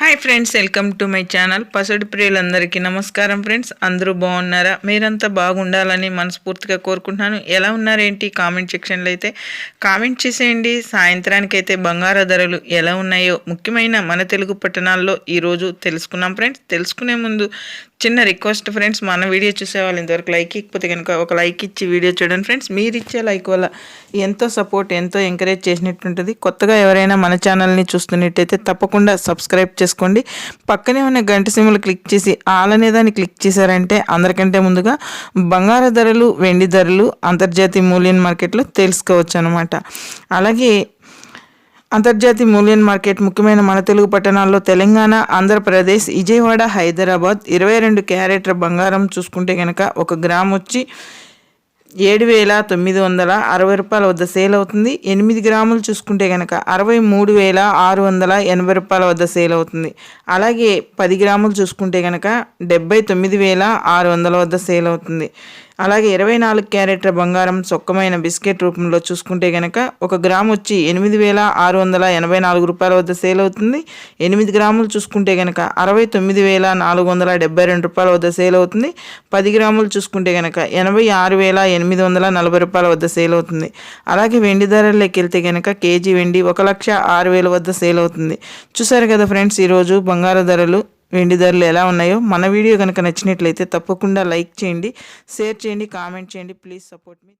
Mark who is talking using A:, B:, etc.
A: Hi friends welcome to my channel పసడి ప్రియులందరికీ నమస్కారం friends అందరూ బాగున్నారా? మీరంతా బాగుండాలని మనస్ఫూర్తిగా కోరుకుంటున్నాను. ఎలా ఉన్నారేంటి? కామెంట్ సెక్షన్లో అయితే కామెంట్ చేసేయండి. సాయంత్రానికి అయితే బంగారు ధరలు ఎలా ఉన్నాయో ముఖ్యమైన మన తెలుగు పట్టణాల్లో ఈరోజు తెలుసుకున్నాం ఫ్రెండ్స్ తెలుసుకునే ముందు చిన్న రిక్వెస్ట్ ఫ్రెండ్స్ మన వీడియో చూసేవాళ్ళు ఇంతవరకు లైక్ ఇకపోతే కనుక ఒక లైక్ ఇచ్చి వీడియో చూడండి ఫ్రెండ్స్ మీరు ఇచ్చే లైక్ వల్ల ఎంతో సపోర్ట్ ఎంతో ఎంకరేజ్ చేసినట్టుంటుంది. కొత్తగా ఎవరైనా మన ఛానల్ని చూస్తున్నట్టయితే తప్పకుండా సబ్స్క్రైబ్ చేసుకోండి. పక్కనే ఉన్న గంట సిమ్లు క్లిక్ చేసి ఆల్ అనే దాన్ని క్లిక్ చేశారంటే అందరికంటే ముందుగా బంగారు ధరలు వెండి ధరలు అంతర్జాతీయ మూల్యం మార్కెట్లో తెలుసుకోవచ్చు అనమాట అలాగే అంతర్జాతీయ మూల్యం మార్కెట్ ముఖ్యమైన మన తెలుగు పట్టణాల్లో తెలంగాణ ఆంధ్రప్రదేశ్ విజయవాడ హైదరాబాద్ ఇరవై రెండు క్యారెట్ల బంగారం చూసుకుంటే కనుక ఒక గ్రామ్ వచ్చి ఏడు వేల తొమ్మిది వందల అరవై రూపాయల వద్ద సేల్ అవుతుంది. ఎనిమిది గ్రాములు చూసుకుంటే కనుక అరవై మూడు వేల ఆరు వందల ఎనభై రూపాయల వద్ద సేల్ అవుతుంది. అలాగే పది గ్రాములు చూసుకుంటే కనుక డెబ్బై తొమ్మిది వేల ఆరు వందల వద్ద సేల్ అవుతుంది. అలాగే ఇరవై నాలుగు క్యారెట్ల బంగారం సొక్కమైన బిస్కెట్ రూపంలో చూసుకుంటే కనుక ఒక గ్రామ్ వచ్చి ఎనిమిది వేల ఆరు వందల ఎనభై నాలుగు రూపాయల వద్ద సేల్ అవుతుంది. ఎనిమిది గ్రాములు చూసుకుంటే కనుక అరవై తొమ్మిది వేల నాలుగు వందల డెబ్బై రెండు రూపాయల వద్ద సేల్ అవుతుంది. పది గ్రాములు చూసుకుంటే కనుక ఎనభై ఆరు వేల ఎనిమిది వందల నలభై రూపాయల వద్ద సేల్ అవుతుంది. అలాగే వెండి ధరల్లోకి వెళ్తే కనుక కేజీ వెండి ఒక లక్ష ఆరు వేల వద్ద సేల్ అవుతుంది. చూసారు కదా ఫ్రెండ్స్ ఈరోజు బంగారు ధరలు వెండి ధరలు ఎలా ఉన్నాయో మన వీడియో కనుక నచ్చినట్లయితే తప్పకుండా లైక్ చేయండి షేర్ చేయండి కామెంట్ చేయండి. Please support me.